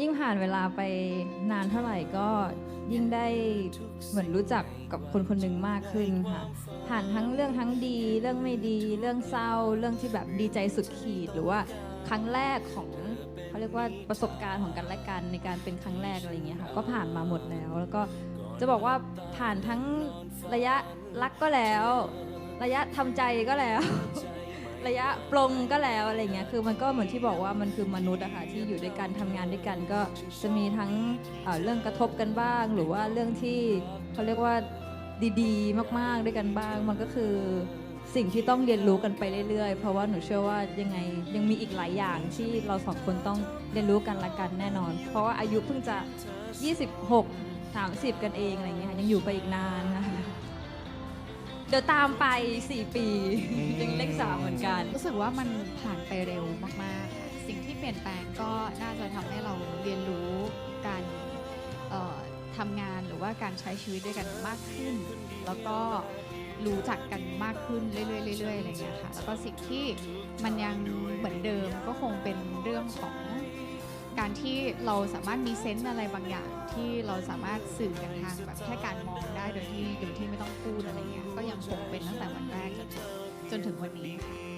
ยิ่งผ่านเวลาไปนานเท่าไหร่ก็ยิ่งได้เหมือนรู้จักกับคนคนหนึ่งมากขึ้นค่ะ ผ่านทั้งเรื่องทั้งดี เรื่องไม่ดี เรื่องเศร้า เรื่องที่แบบดีใจสุดขีด หรือว่าครั้งแรกของเขาเรียกว่าประสบการณ์ของกันและกันในการเป็นครั้งแรกอะไรอย่างเงี้ยค่ะ ก็ผ่านมาหมดแล้ว แล้วก็จะบอกว่าผ่านทั้งระยะรักก็แล้ว ระยะทำใจก็แล้ว ระยะปลงก็แล้วอะไรเงี้ยคือมันก็เหมือนที่บอกว่ามันคือมนุษย์อะค่ะที่อยู่ด้วยกันทำงานด้วยกันก็จะมีทั้งเเรื่องกระทบกันบ้าง หรือว่าเรื่องที่เขาเรียกว่าดีๆ มากๆด้วยกันบ้าง มันก็คือสิ่งที่ต้องเรียนรู้กันไปเรื่อยๆ เพราะว่าหนูเชื่อว่ายังไงยังมีอีกหลายอย่างที่เราสองคนต้องเรียนรู้กันละกันแน่นอน เพราะว่าอายุเพิ่งจะ 26 30 กันเองอะไรเงี้ยยังอยู่ไปอีกนานนะคะเดี๋ยวตามไป 4 ปีาเหมือนกัน รู้สึกว่ามันผ่านไปเร็วมากๆค่ะสิ่งที่เปลี่ยนแปลงก็น่าจะทำให้เราเรียนรู้การเอ่อทำงานหรือว่าการใช้ชีวิตด้วยกันมากขึ้น แล้วก็รู้จักกันมากขึ้นเรื่อยๆเรื่อยๆอะไรเงี้ยค่ะแล้วก็สิ่งที่มันยังเหมือนเดิมก็คงเป็นเรื่องของการที่เราสามารถมีเซนส์อะไรบางอย่าง ที่เราสามารถสื่อกันทางแบบแค่การมองได้โดยที่โดยที่ไม่ต้องพูดอะไรเงี้ยก็ยังคงเป็นตั้งแต่วันแรกจนถึง จนถึงวันนี้ค่ะ